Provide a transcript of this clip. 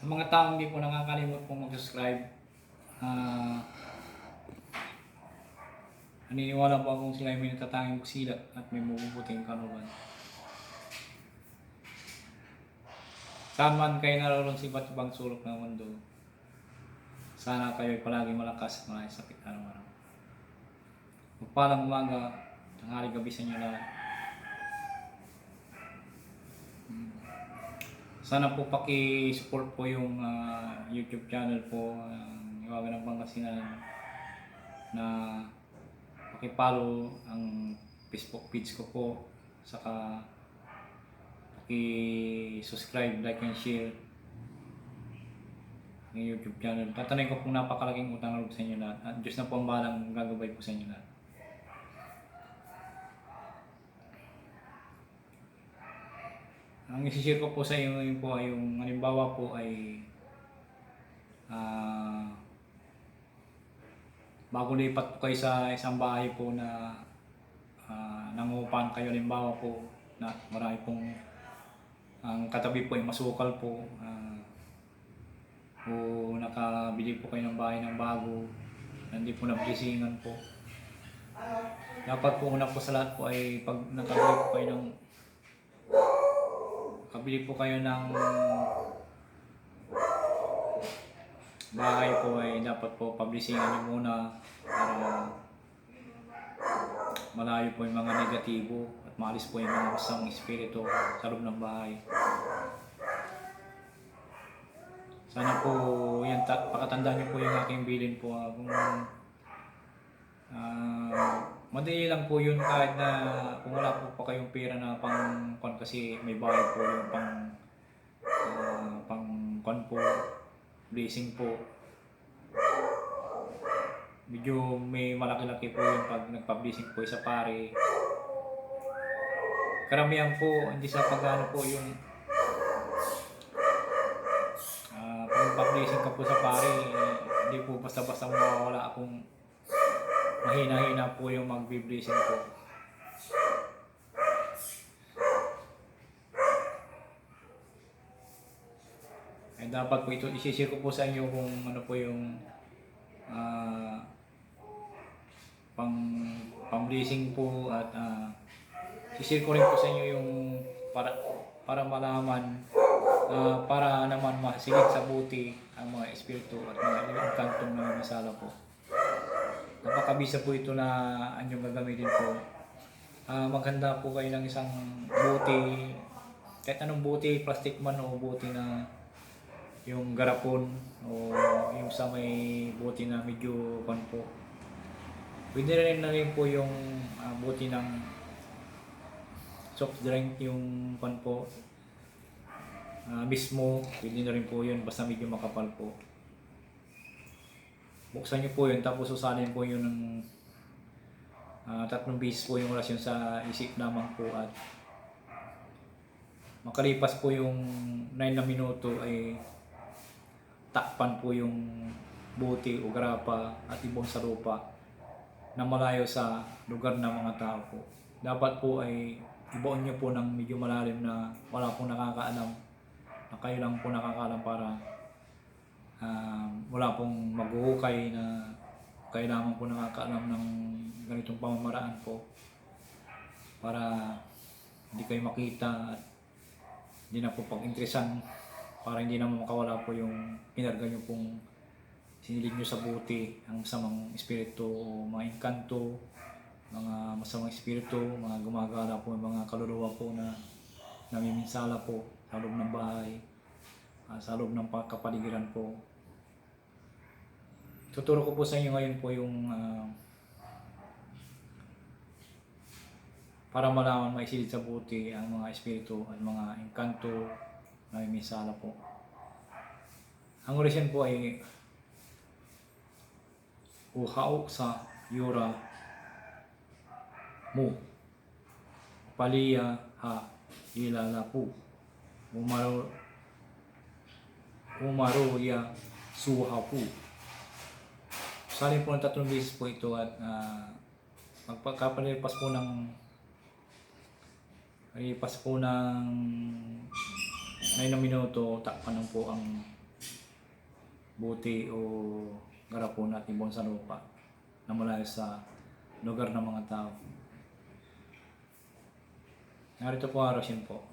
Sa mga taong hindi po nakakalimot pong mag-subscribe, ah, naniniwala po akong sila ay may natatanging busilat at may mabubuting kanuban. Saan man kayo naroon sa iba't sulok ng mundo, sana kayo ay palagi malakas at malayas sakit araw-araw. Magpalang umaga, tanghali gabi sa inyo lahat. Sana po paki-support po yung ah, YouTube channel po, ang Iwaga ng Pangasinan, na paki-follow ang Facebook page ko po, saka paki-subscribe, like, and share ng YouTube channel. Tatanay ko pong napakalaking utang na loob sa inyo lahat. At Diyos na po ang bahalang gagabay po sa inyo lahat. Ang isi-share ko po sa inyo ngayon po ay yung halimbawa po ay ah bago lipat po kayo sa isang bahay po na uh, nangupahan kayo halimbawa po na marami pong ang katabi po ay masukal po ah, o nakabili po kayo ng bahay ng bago hindi po nablisingan po. Dapat po una po sa lahat po ay pag nakabili po kayo ng kabili po kayo ng bahay po ay dapat po publisingan nyo muna para malayo po yung mga negatibo at maalis po yung mga masang espiritu sa loob ng bahay. Sana po yan, ta- pakatandaan nyo po yung aking bilin po. kung madali lang po yun kahit na kung wala po pa kayong pera na pang kon kasi may bayad po yung pang ah, pang kon po blessing po. Medyo may malaki-laki po yung pag nagpa-blessing po sa pare. Karamihan po hindi sa pagano po yung ah pag nagpa-blessing ka po sa pare eh, hindi po basta-basta mawawala akong mahina-hina po yung mag-blessing po Eh, dapat po ito, isishare ko po sa inyo kung ano po yung ah pang pang blessing po at uh, share ko rin po sa inyo yung para para malaman ah, para naman masigit sa buti ang mga espiritu at mga kantong na masala po. Napakabisa po ito na anyong gagamitin po. Ah, maghanda po kayo ng isang buti, kahit anong buti, plastic man o buti na yung garapon o yung sa may buti na medyo pan po. Pwede rin na rin po yung ah, buti ng soft drink yung pan po. Ah, mismo, pwede na rin po yun basta medyo makapal po. Buksan niyo po yun tapos usalin po yun ng ah, tatlong beses po yung orasyon sa isip lamang po at makalipas po yung 9 na minuto ay takpan po yung buti o grapa at ibon sa lupa na malayo sa lugar ng mga tao po. Dapat po ay ibaon nyo po ng medyo malalim na wala pong nakakaalam na kayo lang po nakakaalam para ah, wala pong maghuhukay na kayo lamang po nakakaalam ng ganitong pamamaraan po para hindi kayo makita at hindi na po pag-interesan para hindi naman makawala po yung kinarga nyo pong sinilid nyo sa buti ang masamang espiritu o mga engkanto, mga masamang espiritu, mga gumagala po, mga kaluluwa po na namiminsala po sa loob ng bahay, ah, sa loob ng pa- kapaligiran po. Tuturo ko po sa inyo ngayon po yung ah, para malaman maisilid sa buti ang mga espiritu at mga engkanto na may sala po. Ang orasyon po ay uhaw sa yura mo paliya ha ilala po umaro umaruya suha po salin po ng tatlong beses po ito at uh, magpagkapalipas po ng Palipas po ng 9 na minuto, takpan lang po ang buti o garapon at ibon sa lupa na malayo sa lugar ng mga tao. Narito po araw po.